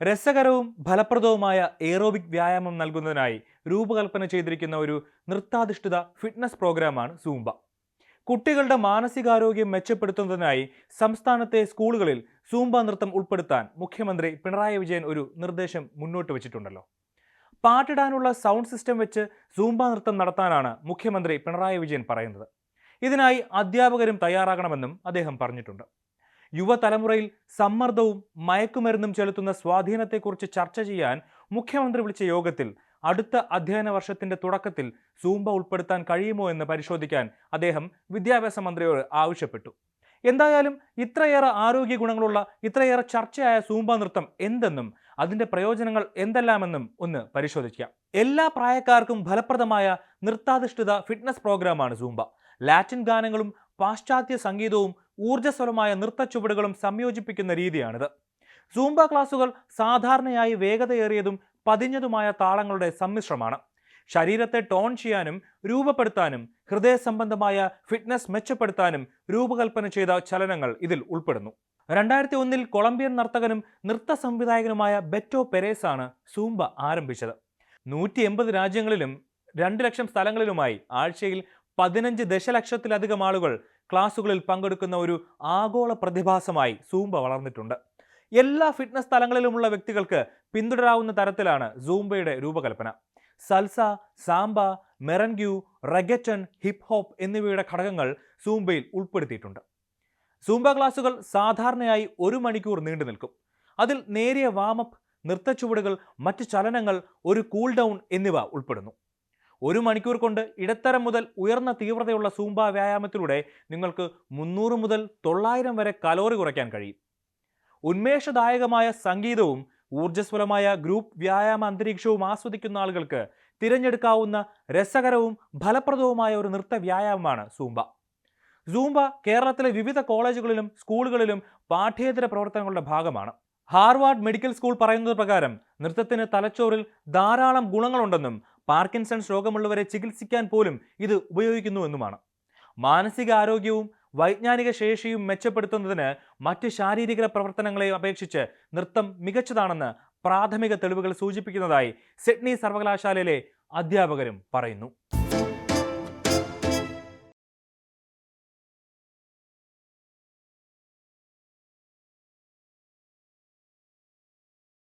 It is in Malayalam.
രസകരവും ഫലപ്രദവുമായ എയറോബിക് വ്യായാമം നൽകുന്നതിനായി രൂപകൽപ്പന ചെയ്തിരിക്കുന്ന ഒരു നൃത്താധിഷ്ഠിത ഫിറ്റ്നസ് പ്രോഗ്രാമാണ് സൂംബ. കുട്ടികളുടെ മാനസികാരോഗ്യം മെച്ചപ്പെടുത്തുന്നതിനായി സംസ്ഥാനത്തെ സ്കൂളുകളിൽ സൂംബ നൃത്തം ഉൾപ്പെടുത്താൻ മുഖ്യമന്ത്രി പിണറായി വിജയൻ ഒരു നിർദ്ദേശം മുന്നോട്ട് വെച്ചിട്ടുണ്ടല്ലോ. പാട്ടിടാനുള്ള സൗണ്ട് സിസ്റ്റം വെച്ച് സൂംബ നൃത്തം നടത്താനാണ് മുഖ്യമന്ത്രി പിണറായി വിജയൻ പറയുന്നത്. ഇതിനായി അധ്യാപകരും തയ്യാറാകണമെന്നും അദ്ദേഹം പറഞ്ഞിട്ടുണ്ട്. യുവതലമുറയിൽ സമ്മർദ്ദവും മയക്കുമരുന്നും ചെലുത്തുന്ന സ്വാധീനത്തെക്കുറിച്ച് ചർച്ച ചെയ്യാൻ മുഖ്യമന്ത്രി വിളിച്ച യോഗത്തിൽ അടുത്ത അധ്യയന വർഷത്തിന്റെ തുടക്കത്തിൽ സൂംബ ഉൾപ്പെടുത്താൻ കഴിയുമോ എന്ന് പരിശോധിക്കാൻ അദ്ദേഹം വിദ്യാഭ്യാസ മന്ത്രിയോട് ആവശ്യപ്പെട്ടു. എന്തായാലും ഇത്രയേറെ ആരോഗ്യ ഗുണങ്ങളുള്ള ഇത്രയേറെ ചർച്ചയായ സൂംബ നൃത്തം എന്തെന്നും അതിന്റെ പ്രയോജനങ്ങൾ എന്തെല്ലാമെന്നും ഒന്ന് പരിശോധിക്കാം. എല്ലാ പ്രായക്കാർക്കും ഫലപ്രദമായ നൃത്താധിഷ്ഠിത ഫിറ്റ്നസ് പ്രോഗ്രാമാണ് സൂംബ. ലാറ്റിൻ ഗാനങ്ങളും പാശ്ചാത്യ സംഗീതവും ഊർജസ്വലമായ നൃത്ത ചുവടുകളും സംയോജിപ്പിക്കുന്ന രീതിയാണിത്. സൂംബ ക്ലാസുകൾ സാധാരണയായി വേഗതയേറിയതും പതിഞ്ഞതുമായ താളങ്ങളുടെ സമ്മിശ്രമാണ്. ശരീരത്തെ ടോൺ ചെയ്യാനും രൂപപ്പെടുത്താനും ഹൃദയ സംബന്ധമായ ഫിറ്റ്നസ് മെച്ചപ്പെടുത്താനും രൂപകൽപ്പന ചെയ്ത ചലനങ്ങൾ ഇതിൽ ഉൾപ്പെടുന്നു. രണ്ടായിരത്തി ഒന്നിൽ കൊളംബിയൻ നർത്തകനും നൃത്ത സംവിധായകനുമായ ബെറ്റോ പെരേസ് ആണ് സൂംബ ആരംഭിച്ചത്. നൂറ്റി എൺപത് രാജ്യങ്ങളിലും രണ്ട് ലക്ഷം സ്ഥലങ്ങളിലുമായി ആഴ്ചയിൽ പതിനഞ്ച് ദശലക്ഷത്തിലധികം ആളുകൾ ക്ലാസുകളിൽ പങ്കെടുക്കുന്ന ഒരു ആഗോള പ്രതിഭാസമായി സൂംബ വളർന്നിട്ടുണ്ട്. എല്ലാ ഫിറ്റ്നസ് സ്ഥലങ്ങളിലുമുള്ള വ്യക്തികൾക്ക് പിന്തുടരാവുന്ന തരത്തിലാണ് സൂംബയുടെ രൂപകൽപ്പന. Salsa samba merengue reggaeton hip hop എന്നിവയുടെ ഘടകങ്ങൾ സൂംബയിൽ ഉൾപ്പെടുത്തിയിട്ടുണ്ട്. സൂംബ ക്ലാസുകൾ സാധാരണയായി ഒരു മണിക്കൂർ നീണ്ടു നിൽക്കും. അതിൽ നേരിയ വാമപ്പ് നൃത്തച്ചുവടുകൾ മറ്റ് ചലനങ്ങൾ ഒരു കൂൾ ഡൗൺ എന്നിവ ഉൾപ്പെടുന്നു. ഒരു മണിക്കൂർ കൊണ്ട് ഇടത്തരം മുതൽ ഉയർന്ന തീവ്രതയുള്ള സൂംബ വ്യായാമത്തിലൂടെ നിങ്ങൾക്ക് മുന്നൂറ് മുതൽ തൊള്ളായിരം വരെ കലോറി കുറയ്ക്കാൻ കഴിയും. ഉന്മേഷദായകമായ സംഗീതവും ഊർജസ്വലമായ ഗ്രൂപ്പ് വ്യായാമ അന്തരീക്ഷവും ആസ്വദിക്കുന്ന ആളുകൾക്ക് തിരഞ്ഞെടുക്കാവുന്ന രസകരവും ഫലപ്രദവുമായ ഒരു നൃത്ത വ്യായാമമാണ് സൂംബ. സൂംബ കേരളത്തിലെ വിവിധ കോളേജുകളിലും സ്കൂളുകളിലും പാഠ്യേതര പ്രവർത്തനങ്ങളുടെ ഭാഗമാണ്. ഹാർവാർഡ് മെഡിക്കൽ സ്കൂൾ പറയുന്നത് പ്രകാരം നൃത്തത്തിന് തലച്ചോറിൽ ധാരാളം ഗുണങ്ങളുണ്ടെന്നും പാർക്കിൻസൺസ് രോഗമുള്ളവരെ ചികിത്സിക്കാൻ പോലും ഇത് ഉപയോഗിക്കുന്നുവെന്നുമാണ് മാനസികാരോഗ്യവും വൈജ്ഞാനിക ശേഷിയും മെച്ചപ്പെടുത്തുന്നതിന് മറ്റ് ശാരീരിക പ്രവർത്തനങ്ങളെ അപേക്ഷിച്ച് നൃത്തം മികച്ചതാണെന്ന് പ്രാഥമിക തെളിവുകൾ സൂചിപ്പിക്കുന്നതായി സിഡ്നി സർവകലാശാലയിലെ അധ്യാപകരും പറയുന്നു.